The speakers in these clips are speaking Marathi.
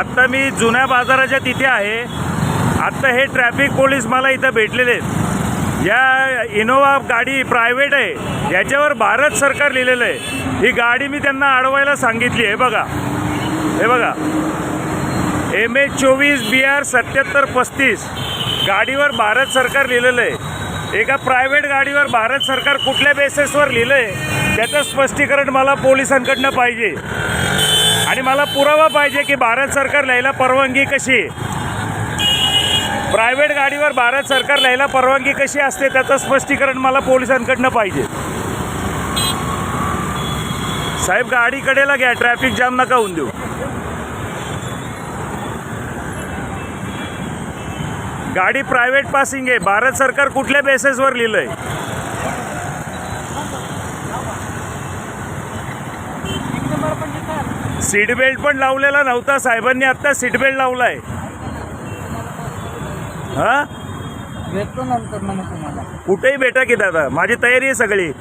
आत्ता मी जुन्या बाजाराच्या तिथे आहे. आत्ता हे ट्रॅफिक पोलीस मला इथं भेटलेले आहेत. या इनोवा गाडी प्रायव्हेट आहे. याच्यावर भारत सरकार लिहिलेलं आहे. ही गाडी मी त्यांना अडवायला सांगितली आहे. बघा. हे बघा. एम एच चोवीस बी आर सत्याहत्तर पस्तीस. गाडीवर भारत सरकार लिहिलेलं आहे. एका प्रायव्हेट गाडीवर भारत सरकार कुठल्या बेसेसवर लिहिलं आहे त्याचं स्पष्टीकरण मला पोलिसांकडनं पाहिजे. आणि मला पुरावा पाहिजे की भारत सरकार लिहायला परवानगी कशी? आहे प्रायव्हेट गाडीवर भारत सरकार लिहायला परवानगी कशी असते त्याचं स्पष्टीकरण मला पोलिसांकडनं पाहिजे. साहेब गाडी कडेला घ्या ट्रॅफिक जाम नका होऊन देऊ. गाडी प्रायव्हेट पासिंग आहे. भारत सरकार कुठल्या बेसेसवर लिहिलं आहे सीट बेल्ट पण लावलेला नव्हता. साहेबांनी आत्ता सीट बेल्ट लावलाय. हा? भेटतो नंतर ना मग तुम्हाला. कुठेही भेटा की दादा. माझी तयारी आहे सगळी.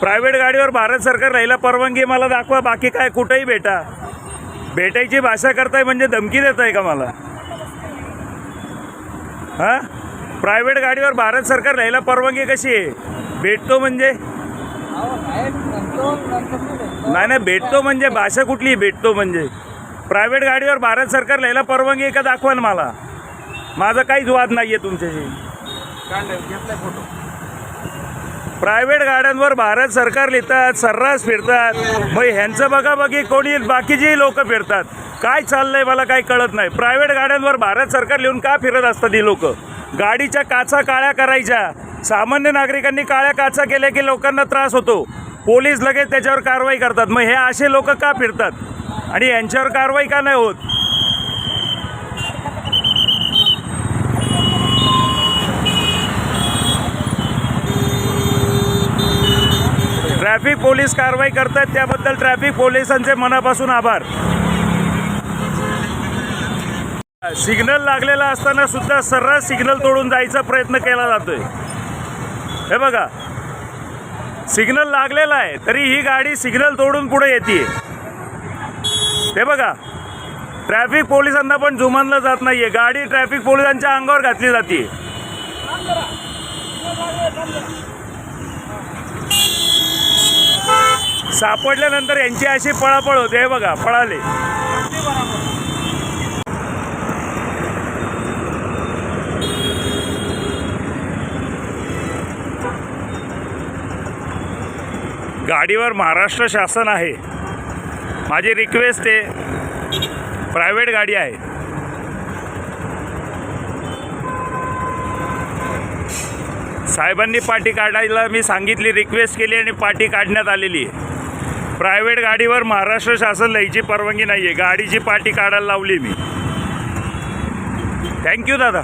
प्रायव्हेट गाडीवर भारत सरकार राहिला परवानगी मला दाखवा बाकी काय कुठेही भेटा. भेटायची भाषा करताय म्हणजे धमकी देताय का मला? हा? प्रायव्हेट गाडीवर भारत सरकार राहिला परवानगी कशी आहे? भेटतो म्हणजे? नाही नाही भेटतो म्हणजे भाषा कुठली भेटतो म्हणजे. प्रायव्हेट गाडीवर भारत सरकार लिहायला परवानगी आहे का? दाखवा ना मला. माझा काहीच वाद नाही आहे तुमच्याशी. प्रायव्हेट गाड्यांवर भारत सरकार लिहितात सर्रास फिरतात. मग ह्यांचं बघा बघी कोणी बाकीचेही लोक फिरतात. काय चाललंय मला काही कळत नाही. प्रायव्हेट गाड्यांवर भारत सरकार लिहून का फिरत असतात ही लोक? गाडीच्या काचा काळ्या करायच्या. सामान्य नागरिकांनी काळ्या काचा केल्या की लोकांना त्रास होतो. पोलीस लगेच त्याच्यावर कारवाई करतात. मग हे असे लोक का फिरतात? आणि यांच्यावर कारवाई का नाही होत? ट्रॅफिक पोलीस कारवाई करतात त्याबद्दल ट्रॅफिक पोलिसांचे मनापासून आभार. सिग्नल लागलेला असताना सुद्धा सर्रास सिग्नल तोडून जायचा प्रयत्न केला जातोय. हे बघा सिग्नल लागलेला आहे तरी ही गाडी सिग्नल तोडून पुढे येते. हे बघा ट्रॅफिक पोलिसांना पण जुमानलं जात नाहीये. गाडी ट्रॅफिक पोलिसांच्या अंगावर घातली जाते. सापडल्यानंतर यांची अशी पळापळ होते. हे बघा पळाले. गाडीवर महाराष्ट्र शासन आहे. माझी रिक्वेस्ट आहे प्रायव्हेट गाडी आहे. साहेबांनी पाठी काढायला मी सांगितली रिक्वेस्ट केली आणि पाठी काढण्यात आलेली आहे. प्रायव्हेट गाडीवर महाराष्ट्र शासन लिहायची परवानगी नाही आहे गाडीची पाठी काढायला लावली मी. थँक्यू दादा.